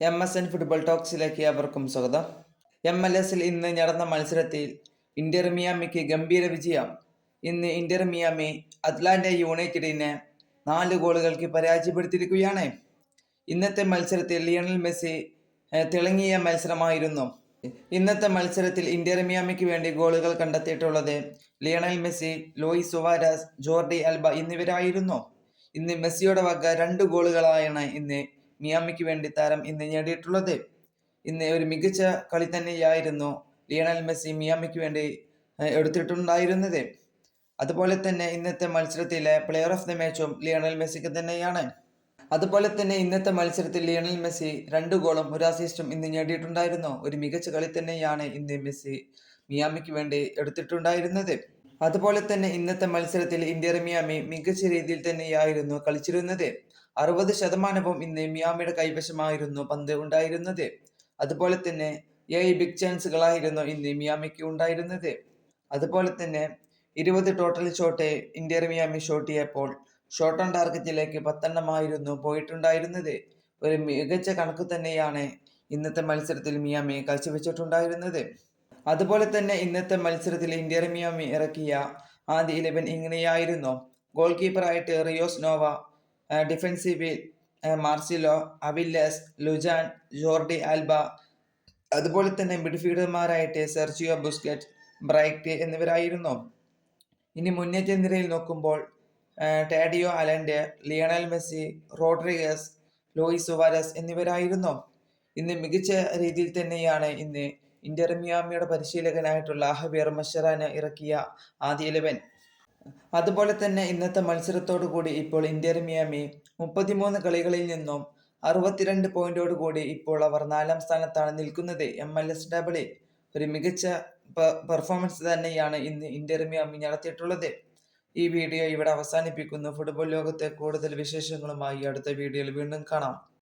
M S N football ടോക്സിലേക്ക് അവർക്കും സ്വാഗതം. എം എൽ എസിൽ ഇന്ന് നടന്ന മത്സരത്തിൽ ഇന്റർ മിയാമിക്ക് ഗംഭീര വിജയം. ഇന്ന് ഇന്റർ മിയാമി അറ്റ്ലാന്റ യുണൈറ്റഡിനെ നാല് ഗോളുകൾക്ക് പരാജയപ്പെടുത്തിയിരിക്കുകയാണ്. ഇന്നത്തെ മത്സരത്തിൽ ലിയണൽ മെസ്സി തിളങ്ങിയ മത്സരമായിരുന്നു. ഇന്നത്തെ മത്സരത്തിൽ ഇന്റർ മിയാമിക്ക് വേണ്ടി ഗോളുകൾ കണ്ടെത്തിയിട്ടുള്ളത് Lionel Messi Luis Suarez Jordi Alba എന്നിവരായിരുന്നു. ഇന്ന് മെസ്സിയുടെ വക രണ്ട് ഗോളുകളായാണ് ഇന്ന് മിയാമിക്ക് വേണ്ടി താരം ഇന്ന് നേടിയിട്ടുള്ളത്. ഇന്ന് ഒരു മികച്ച കളി തന്നെയായിരുന്നു ലിയണൽ മെസ്സി മിയാമിക്ക് വേണ്ടി എടുത്തിട്ടുണ്ടായിരുന്നത്. അതുപോലെ തന്നെ ഇന്നത്തെ മത്സരത്തിലെ പ്ലെയർ ഓഫ് ദി മാച്ചും ലിയണൽ മെസ്സിക്ക് തന്നെയാണ്. അതുപോലെ തന്നെ ഇന്നത്തെ മത്സരത്തിൽ ലിയണൽ മെസ്സി രണ്ട് ഗോളും ഒരു അസിസ്റ്റും ഇന്ന് നേടിയിട്ടുണ്ടായിരുന്നു. ഒരു മികച്ച കളി തന്നെയാണ് ഇന്ന് മെസ്സി മിയാമിക്ക് വേണ്ടി എടുത്തിട്ടുണ്ടായിരുന്നത്. അതുപോലെ തന്നെ ഇന്നത്തെ മത്സരത്തിൽ ഇന്ത്യ മിയാമി മികച്ച രീതിയിൽ തന്നെയായിരുന്നു കളിച്ചിരുന്നത്. അറുപത് ശതമാനവും ഇന്ന് മിയാമിയുടെ കൈവശമായിരുന്നു പന്ത് ഉണ്ടായിരുന്നത്. അതുപോലെ തന്നെ ഏഴ് ബിഗ് ചാൻസുകളായിരുന്നു ഇന്ന് മിയാമിക്ക് ഉണ്ടായിരുന്നത്. അതുപോലെ തന്നെ ഇരുപത് total shot Inter Miami shot ചെയ്യപ്പോൾ shot on ടാർഗറ്റിലേക്ക് പത്തെണ്ണമായിരുന്നു പോയിട്ടുണ്ടായിരുന്നത്. ഒരു മികച്ച കണക്ക് തന്നെയാണ് ഇന്നത്തെ മത്സരത്തിൽ മിയാമി കാഴ്ചവെച്ചിട്ടുണ്ടായിരുന്നത് അതുപോലെ തന്നെ ഇന്നത്തെ മത്സരത്തിൽ ഇന്ത്യ മിയാമി ഇറക്കിയ ആദ്യ ഇലവൻ ഇങ്ങനെയായിരുന്നു. ഗോൾ കീപ്പറായിട്ട് Rios Nova ഡിഫൻസീവിൽ Marcelo Aviles Lujan Jordi Alba അതുപോലെ തന്നെ മിഡ്ഫീൽഡർമാരായിട്ട് സെർജിയോ ബുസ്കറ്റ് ബ്രൈറ്റ് എന്നിവരായിരുന്നു. ഇനി മുന്നേറ്റ നിരയിൽ നോക്കുമ്പോൾ Tadeo Allende Lionel Messi Rodriguez Luis Suarez എന്നിവരായിരുന്നു. ഇന്ന് മികച്ച രീതിയിൽ തന്നെയാണ് ഇന്ന് ഇന്റർ മിയാമിയുടെ പരിശീലകനായിട്ടുള്ള ഹബിയർ മഷറാന് ഇറക്കിയ ആദ്യ ഇലവൻ അതുപോലെ തന്നെ ഇന്നത്തെ മത്സരത്തോടു കൂടി ഇപ്പോൾ ഇന്റർ മിയാമി മുപ്പത്തിമൂന്ന് കളികളിൽ നിന്നും അറുപത്തിരണ്ട് പോയിന്റോട് കൂടി ഇപ്പോൾ അവർ നാലാം സ്ഥാനത്താണ് നിൽക്കുന്നത്. എം എൽ എസ് ഡബിളിൽ ഒരു മികച്ച പെർഫോമൻസ് തന്നെയാണ് ഇന്ന് ഇന്റർ മിയാമി നടത്തിയിട്ടുള്ളത്. ഈ വീഡിയോ ഇവിടെ അവസാനിപ്പിക്കുന്നു. ഫുട്ബോൾ ലോകത്തെ കൂടുതൽ വിശേഷങ്ങളുമായി അടുത്ത വീഡിയോയിൽ വീണ്ടും കാണാം.